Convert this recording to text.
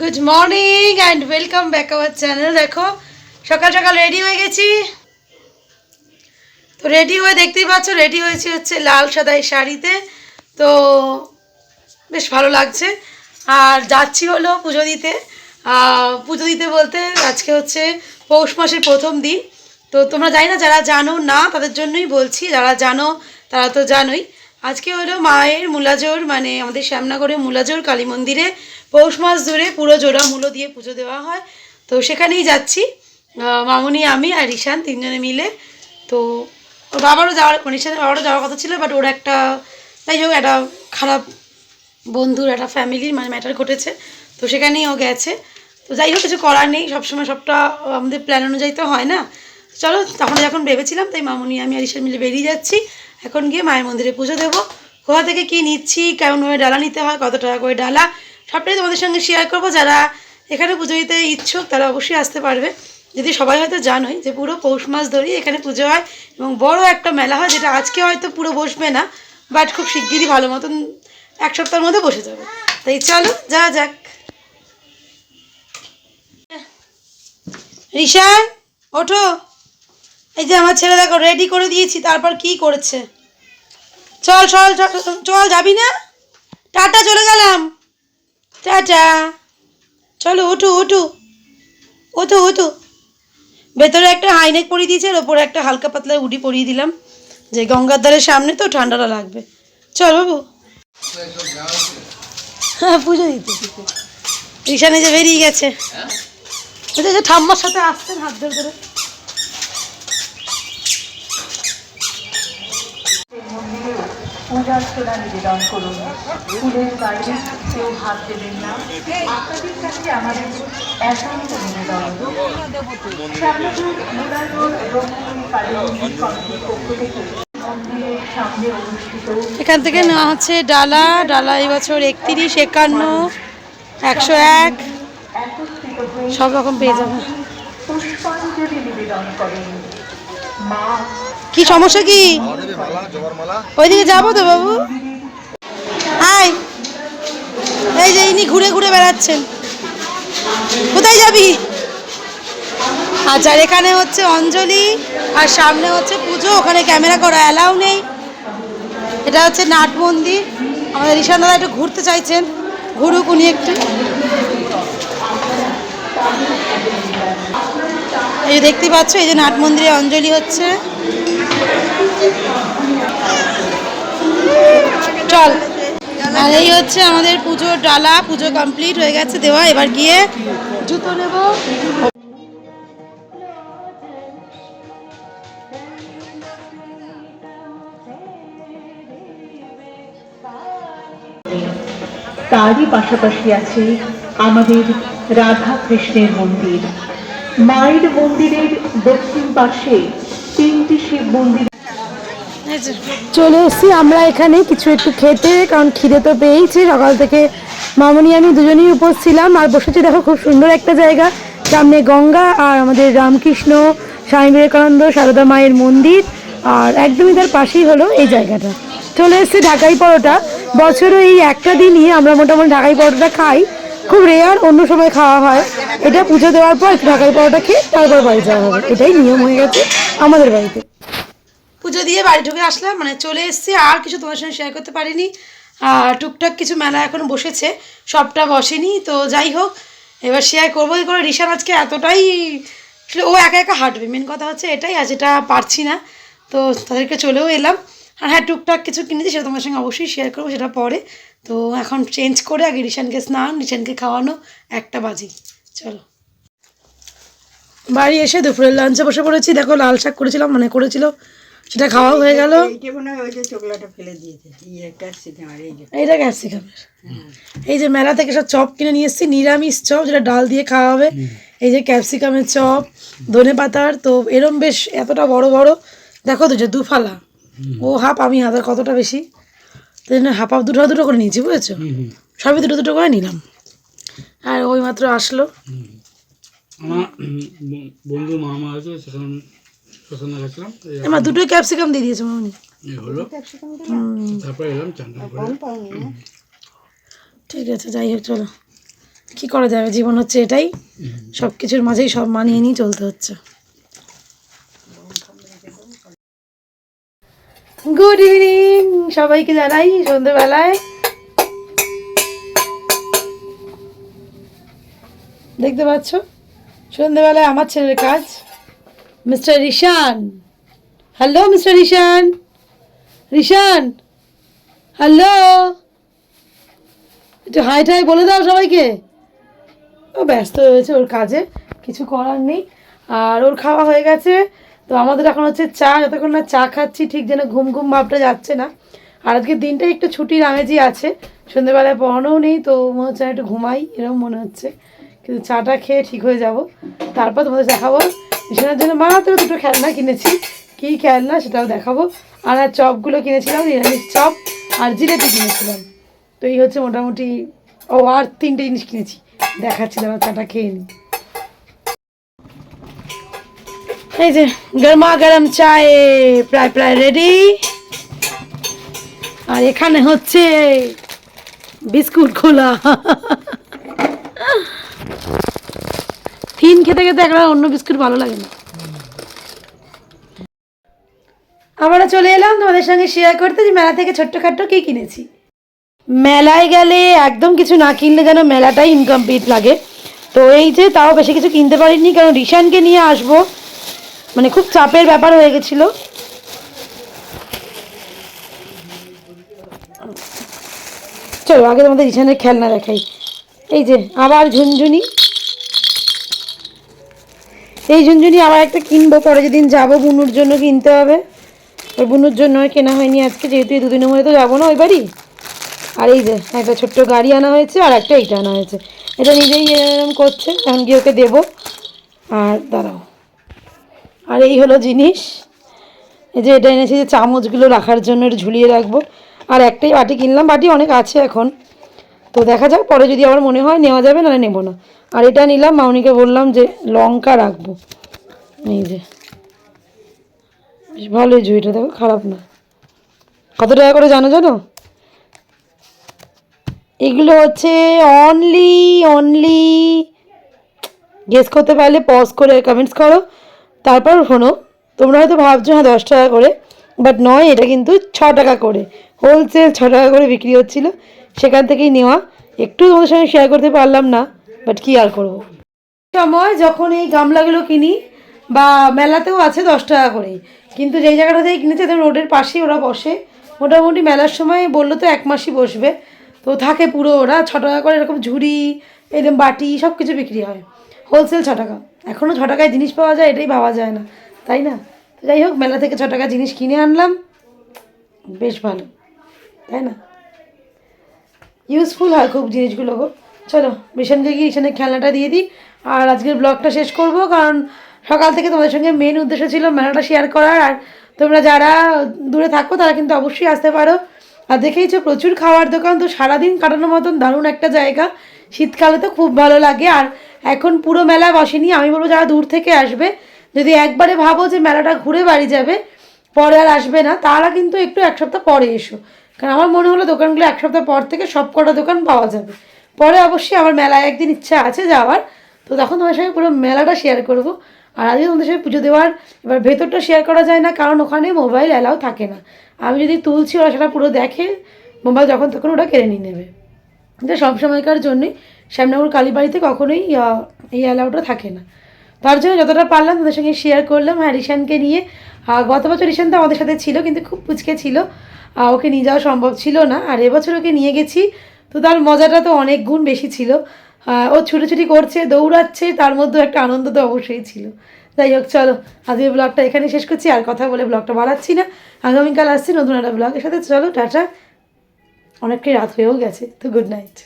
Good morning and welcome back our channel দেখো। সকাল সকাল রেডি হয়ে গেছি। তো রেডি হয়ে, দেখতেই পাচ্ছ রেডি হয়েছি হচ্ছে লাল সাদাই শাড়িতে। তো বেশ ভালো লাগছে। আর যাচ্ছি হলো পুজো দিতে। পুজো দিতে বলতে আজকে হচ্ছে পৌষ মাসের প্রথম দিন। তো তোমরা জানি না, যারা জানো না, তাদের জন্যই বলছি। যারা জানো, তারা তো জানোই। আজকে হলো মায়ের মূলাজোর মানে আমাদের শ্যামনগরে মূলাজোর কালী মন্দিরে পৌষ মাস ধরে পুরো জোড়া মূলো দিয়ে পুজো দেওয়া হয়। তো সেখানেই যাচ্ছি। মামুনি, আমি আর ঈশান তিনজনে মিলে। তো ওর বাবারও যাওয়ার মানে ঈশানের বাবারও যাওয়ার কথা ছিল বাট ওর একটা, যাই হোক, একটা খারাপ বন্ধুর, একটা ফ্যামিলির মানে ম্যাটার ঘটেছে। তো সেখানেই ও গেছে। তো যাই হোক, কিছু করার নেই, সবসময় সবটা আমাদের প্ল্যান অনুযায়ী তো হয় না। চলো তখন যখন ভেবেছিলাম, তাই মামুনি, আমি আর ঈশান মিলে বেরিয়ে যাচ্ছি। এখন গিয়ে মায়ের মন্দিরে পুজো দেবো। কোথা থেকে কী নিচ্ছি কেমনভাবে ডালা নিতে হয়, কত টাকা করে ডালা, সবটাই তোমাদের সঙ্গে শেয়ার করব। যারা এখানে পুজো দিতে ইচ্ছুক, তারা অবশ্যই আসতে পারবে। যদি সবাই হয়তো জানোই যে পুরো পৌষ মাস ধরেই এখানে পুজো হয় এবং বড় একটা মেলা হয়, যেটা আজকে হয়তো পুরো বসবে না বাট খুব শিগগিরই ভালো মতন এক সপ্তাহের মধ্যে বসে যাবে। তাই চলো যা যাক। রিশান, ওঠো। এই যে আমার ছেলে দেখো রেডি করে দিয়েছি তারপর কি করেছে? চল চল চল যাবি না? টাটা চলে গেলাম। টাটা। চলো উঠু উঠু। ওঠো ওঠো ভেতরে একটা হাইনেক পরিয়ে দিয়েছে আর ওপরে একটা হালকা পাতলা উডি পরিয়ে দিলাম। যে গঙ্গার ধারের সামনে তো ঠান্ডাটা লাগবে। চল বাবু। হ্যাঁ পুজো দিতে ঈশানে যে বেরিয়ে গেছে। ওই যে ঠাম্মার সাথে আসছেন হাত ধরে ধরে। পূজার্চনা নিবেদন করুন। ফুলের বাইরে কেউ হাত দেবেন না। আপনাদের কাছে আমাদের একান্ত নিবেদন। এখান থেকে নেওয়া হচ্ছে ডালা ডালা এই বছর একত্রিশ একান্ন একশো এক। সব রকম পেয়ে যাবে পুষ্পাঞ্জলি নিবেদন করেন। মা কি সমস্যা কি? ওইদিকে যাব তো বাবু। হাই এই যে ইনি ঘুরে ঘুরে বেড়াচ্ছেন। কোথায় যাবি? আচ্ছা এখানে হচ্ছে অঞ্জলি, আর সামনে হচ্ছে পুজো, ওখানে ক্যামেরা করা, অ্যালাউ নেই। এটা হচ্ছে নাট মন্দির। আমাদের ঈশান দাদা একটু ঘুরতে চাইছেন। ঘুরুক উনি একটু। এই দেখতে পাচ্ছ, এই যে নাট মন্দিরে অঞ্জলি হচ্ছে। চল। আর এই হচ্ছে আমাদের ডালা, পুজো কমপ্লিট হয়ে গেছে দেওয়া। এবার গিয়ে জুতো নেব। তারই পাশাপাশি আছে আমাদের রাধা কৃষ্ণের মন্দির। মায়ের মন্দিরের দক্ষিণ পাশে তিনটি শিব মন্দির চলে এসেছি, আমরা এখানে কিছু একটু খেতে, কারণ খিদে তো পেয়েছি সকাল থেকে মামনি আমি দুজনেই উপোস ছিলাম। আর বসেছি, দেখো খুব সুন্দর একটা জায়গা। সামনে গঙ্গা আর আমাদের রামকৃষ্ণ, স্বামী বিবেকানন্দ, সারদা মায়ের মন্দির। আর একদমই তার পাশেই হলো এই জায়গাটা। চলে এসেছি ঢাকাই পরোটা। বছরে এই একটা দিনই আমরা মোটামুটি ঢাকাই পরোটা খাই। খুব রেয়ার অন্য সময় খাওয়া হয়। এটা পুজো দেওয়ার পর ঢাকাই পরোটা খেয়ে তারপর বাড়ি যাওয়া হবে। এটাই নিয়ম হয়ে গেছে আমাদের বাড়িতে। পুজো দিয়ে বাড়ি ঢুকে আসলাম মানে চলে এসেছি, আর কিছু তোমার সঙ্গে শেয়ার করতে পারিনি। আর টুকটাক কিছু মেলা এখন বসেছে, সবটা বসেনি, তো যাই হোক, এবার শেয়ার করব। কি করে রিশান আজকে এতটাই ও একা একা হাঁটবে মেন কথা হচ্ছে এটাই, আর যেটা পারছি না, তো তাদেরকে চলেও এলাম। আর হ্যাঁ টুকটাক কিছু কিনেছি, সেটা তোমার সঙ্গে অবশ্যই শেয়ার করব, সেটা পরে। তো এখন চেঞ্জ করে আগে রিশানকে স্নান, রিশানকে খাওয়ানো, একটা বাজি চলো। বাড়ি এসে দুপুরের লাঞ্চে বসে পড়েছি, দেখো লাল শাক করেছিলাম মানে করেছিল সেটা খাওয়া হয়ে গেল। এইটা মনে হয় ওই যে চোখলাটা ফেলে দিয়েছে। ক্যাপসিকাম এই যে। এইটা ক্যাপসিকামের এই যে মেলা থেকে সব চপ কিনে নিয়ে এসেছি নিরামিষ চপ যেটা ডাল দিয়ে খাওয়া হবে। এই যে ক্যাপসিকামের চপ ধনে পাতার তো এরম বেশ এতটা বড় বড়। দেখো তো যে দুফালা ও হাফ আমি হাফ কতটা বেশি? তো জন্য হাফ হাফ দুটো দুটো করে নিয়েছি বুঝেছ? সবই দুটো দুটো করে নিলাম। আর ওই মাত্র আসলো। আমার বন্ধু মামা আছে সেখানে শ্মশানে গেছিলাম এই আমার দুটোই ক্যাপসিকাম দিয়ে দিয়েছে মামনি। এই হলো। তারপরে এলাম চান ঠিক আছে যাই হোক চলো। কি করা যাবে? জীবন হচ্ছে এটাই। সব কিছুর মাঝেই সব মানিয়ে নিয়ে চলতে হচ্ছে। গুড ইভিনিং সবাইকে জানাই সন্ধ্যেবেলায়। দেখতে পাচ্ছ? সন্ধ্যেবেলায় আমার ছেলের কাজ। Mister Rishan hello mister Rishan Rishan hello একটু হাই টাই বলে দাও সবাইকে। ও ব্যস্ত হয়েছে ওর কাজে, কিছু করার নেই। আর ওর খাওয়া হয়ে গেছে। তো আমাদের এখন হচ্ছে চা, যতক্ষণ না চা খাচ্ছি, ঠিক যেন ঘুম ঘুম ভাবটা যাচ্ছে না। আর আজকে দিনটা একটু ছুটির আমেজই আছে। সন্ধ্যেবেলায় পড়ানোও নেই, তো মনে হচ্ছে একটু ঘুমাই এরকম মনে হচ্ছে। কিন্তু চাটা খেয়ে ঠিক হয়ে যাব। তারপর তোমাদের দেখাবো মিশনের জন্য মাত্র দুটো খেলনা কিনেছি। কী খেলনা সেটাও দেখাবো। আর আর চপগুলো কিনেছিলাম, নিরামিষ চপ আর জিলেপি কিনেছিলাম। তো এই হচ্ছে মোটামুটি, ও আর তিনটে জিনিস কিনেছি। দেখাচ্ছি দাদা চাটা খেয়ে নিই। এই যে, গরমা গরম চায়ে প্রায় প্রায় রেডি আর এখানে হচ্ছে বিস্কুট খোলা। খেতে খেতে একবার অন্য বিস্কুট ভালো লাগে না। আমরা চলে এলাম তোমাদের সঙ্গে শেয়ার করতে যে মেলা থেকে ছোট্টখাট্ট কী কিনেছি। মেলায় গেলে একদম কিছু না কিনলে যেন মেলাটাই ইনকমপ্লিট লাগে। তো এই যে তাও বেশি কিছু কিনতে পারিনি, কারণ রিশানকে নিয়ে আসব। মানে খুব চাপের ব্যাপার হয়ে গেছিল। চলো, আগে তোমাদের রিশানের খেলনা দেখাই। এই যে, আবার ঝুনঝুনি। এই ঝুনঝুনি আবার একটা কিনবো, পরে যেদিন যাব বুনুর জন্য কিনতে হবে। ওই বুনুর জন্য কেনা হয়নি আজকে, যেহেতু এই দুদিনের মধ্যে তো যাব না ওই বাড়ি। আর এই যে, একটা ছোট্ট গাড়ি আনা হয়েছে আর একটা এইটা আনা হয়েছে। এটা নিজেই এরকম করছে, এখন গিয়ে ওকে দেবো। আর দাঁড়াও। আর এই হলো জিনিস। এই যে এটা এনেছি যে চামচগুলো রাখার জন্য ঝুলিয়ে রাখব। আর একটাই বাটি কিনলাম, বাটি অনেক আছে এখন। তো দেখা যাক, পরে যদি আবার মনে হয় নেওয়া যাবে, নাহলে নেব না। আর এটা নিলাম, মাউনিকে বললাম যে লঙ্কা রাখব। এই যে। বেশ ভালোই জুইটা দেখো খারাপ না। কত টাকা করে জানো জানো? এগুলো হচ্ছে অনলি অনলি গেস করতে পারলে পজ করে কমেন্টস করো। তারপর শোনো, তোমরা হয়তো ভাবছ হ্যাঁ দশ টাকা করে বাট নয়, এটা কিন্তু ছ টাকা করে। হোলসেল ছ টাকা করে বিক্রি হচ্ছিল। সেখান থেকেই নেওয়া। একটু তোমাদের সঙ্গে শেয়ার করতে পারলাম না বাট কি আর করব? সময় যখন এই গামলাগুলো কিনি, বা মেলাতেও আছে দশ টাকা করে কিন্তু যেই জায়গাটা থেকে কিনেছে একদম রোডের পাশেই ওরা বসে। মোটামুটি মেলার সময় বলল তো এক মাসই বসবে। তো থাকে পুরো ওরা, ছ টাকা করে এরকম ঝুড়ি, এরকম বাটি সব কিছু বিক্রি হয়। হোলসেল ছ টাকা। এখনও ছ টাকায় জিনিস পাওয়া যায়, এটাই ভাবা যায় না, তাই না? তো যাই হোক, মেলা থেকে ছ টাকা জিনিস কিনে আনলাম। বেশ ভালো, তাই না? ইউজফুল হয় খুব জিনিসগুলো গো। চলো, মিশনকে গিয়ে মিশনের খেলনাটা দিয়ে দিই। আর আজকের ব্লগটা শেষ করব, কারণ সকাল থেকে তোমাদের সঙ্গে মেন উদ্দেশ্য ছিল মেলাটা শেয়ার করার। আর তোমরা যারা দূরে থাকো, তারা কিন্তু অবশ্যই আসতে পারো। আর দেখেইছো, প্রচুর খাওয়ার দোকান। তো সারাদিন কাটানোর মতন দারুণ একটা জায়গা। শীতকালে তো খুব ভালো লাগে। আর এখন পুরো মেলা বসেনি। আমি বলব, যারা দূর থেকে আসবে, যদি একবারে ভাবো যে মেলাটা ঘুরে বাড়ি যাবে, পরে আর আসবে না, তারা কিন্তু একটু এক সপ্তাহ পরে এসো। কারণ আমার মনে হলো দোকানগুলো এক সপ্তাহ পর থেকে সব কটা দোকান পাওয়া যাবে। পরে অবশ্যই আমার মেলায় একদিন ইচ্ছা আছে যাওয়ার। তো তখন তোমার সঙ্গে পুরো মেলাটা শেয়ার করব। আর আজকে তোমাদের সঙ্গে পুজো দেওয়ার এবার ভেতরটা শেয়ার করা যায় না, কারণ ওখানে মোবাইল অ্যালাউ থাকে না। আমি যদি তুলছি ওরা সেটা পুরো দেখে মোবাইল যখন তখন ওটা কেড়ে নিয়ে নেবে। কিন্তু সব সময়কার জন্যই। শ্যামনগর কালীবাড়িতে কখনোই এই অ্যালাউটা থাকে না। তার জন্য যতটা পারলাম তাদের সঙ্গে শেয়ার করলাম। হ্যাঁ রিশানকে নিয়ে গত বছর রিশান তো আমাদের সাথে ছিল, কিন্তু খুব পুচকে ছিল। ওকে নিয়ে যাওয়া সম্ভব ছিল না। আর এবছর ওকে নিয়ে গেছি, তো তার মজাটা তো অনেক গুণ বেশি ছিল। ও ছুটোছুটি করছে, দৌড়াচ্ছে, তার মধ্যেও একটা আনন্দ তো অবশ্যই ছিল। যাই হোক, চলো, আজকের ব্লগটা এখানে শেষ করছি। আর কথা বলে ব্লগটা বাড়াচ্ছি না। আগামীকাল আসছি নতুন একটা ব্লগের সাথে। চলো, টাটা। অনেকটাই রাত হয়েও গেছে, তো গুড নাইট